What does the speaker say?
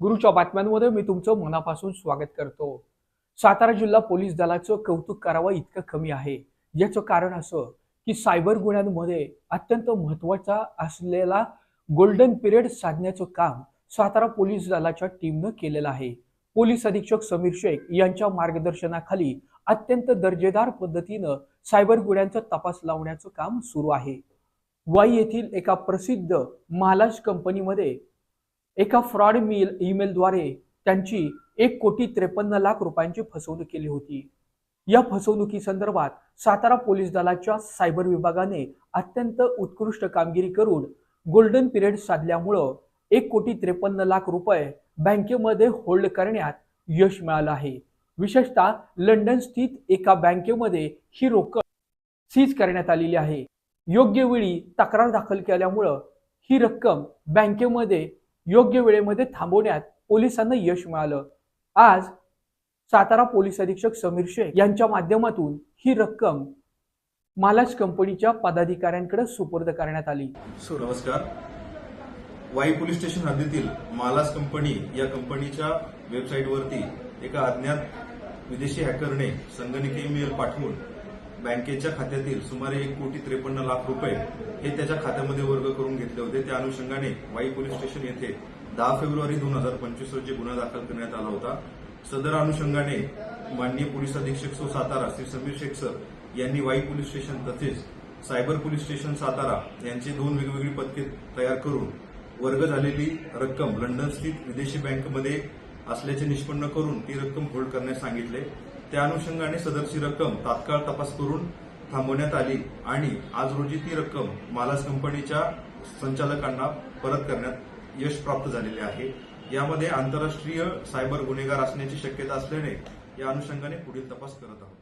गुरुच्या बातम्यांमध्ये मी तुमचं मनापासून स्वागत करतो. सातारा जिल्हा पोलीस दलाचं कौतुक करावं इतकं कमी आहे. याचं कारण असं की सायबर गुन्ह्यांमध्ये अत्यंत महत्त्वाचा असलेला गोल्डन पिरियड साधण्याचं काम सातारा पोलीस दलाच्या टीमनं केलेलं आहे. पोलीस अधीक्षक समीर शेख यांच्या मार्गदर्शनाखाली अत्यंत दर्जेदार पद्धतीनं सायबर गुन्ह्यांचा तपास लावण्याचं काम सुरू आहे. वाई येथील एका प्रसिद्ध महालाज कंपनीमध्ये एका फ्रॉड मेल ईमेलद्वारे त्यांची एक कोटी त्रेपन्न लाख रुपयांची फसवणूक केली होती. या फसवणुकीसंदर्भात सातारा पोलीस दलाच्या सायबर विभागाने अत्यंत उत्कृष्ट कामगिरी करून गोल्डन पिरियड साधल्यामुळं एक कोटी त्रेपन्न लाख रुपये बँकेमध्ये होल्ड करण्यात यश मिळालं आहे. विशेषतः लंडन स्थित एका बँकेमध्ये ही रोकड सीज करण्यात आलेली आहे. योग्य वेळी तक्रार दाखल केल्यामुळं ही रक्कम बँकेमध्ये योग्य वेळेमध्ये थांबवण्यात पोलिसांना यश मिळालं. आज सातारा पोलीस अधीक्षक समीर शेख यांच्या माध्यमातून ही रक्कम मालाज कंपनीच्या पदाधिकाऱ्यांकडे सुपूर्द करण्यात आली. नमस्कार. वाई पोलीस स्टेशन हद्दीतील मालास कंपनी या कंपनीच्या वेबसाईटवरती एका अज्ञात विदेशी हॅकरने संगणकीय मेल पाठवून बँकेच्या खात्यातील सुमारे एक कोटी त्रेपन्न लाख रुपये हे त्याच्या खात्यामध्ये वर्ग करून घेतले होते. त्या अनुषंगाने वाई पोलीस स्टेशन येथे दहा फेब्रुवारी दोन हजार पंचवीस रोजी गुन्हा दाखल करण्यात आला होता. सदर अनुषंगाने माननीय पोलीस अधीक्षक सो सातारा श्री समीर शेख सर यांनी वाई पोलीस स्टेशन तसेच सायबर पोलीस स्टेशन सातारा यांची दोन वेगवेगळी पथके तयार करून वर्ग झालेली रक्कम लंडन स्थित विदेशी बँकमध्ये असल्याचे निष्पन्न करून ती रक्कम होल्ड करण्यास सांगितले. त्या अनुषंगाने सदरची रक्कम तात्काळ तपास करून थांबवण्यात आली आणि आज रोजी ती रक्कम मालास कंपनीच्या संचालकांना परत करण्यात यश प्राप्त झालेले आहे. यामध्ये आंतरराष्ट्रीय सायबर गुन्हेगार असण्याची शक्यता असल्याने या अनुषंगाने पुढील तपास करत आहोत.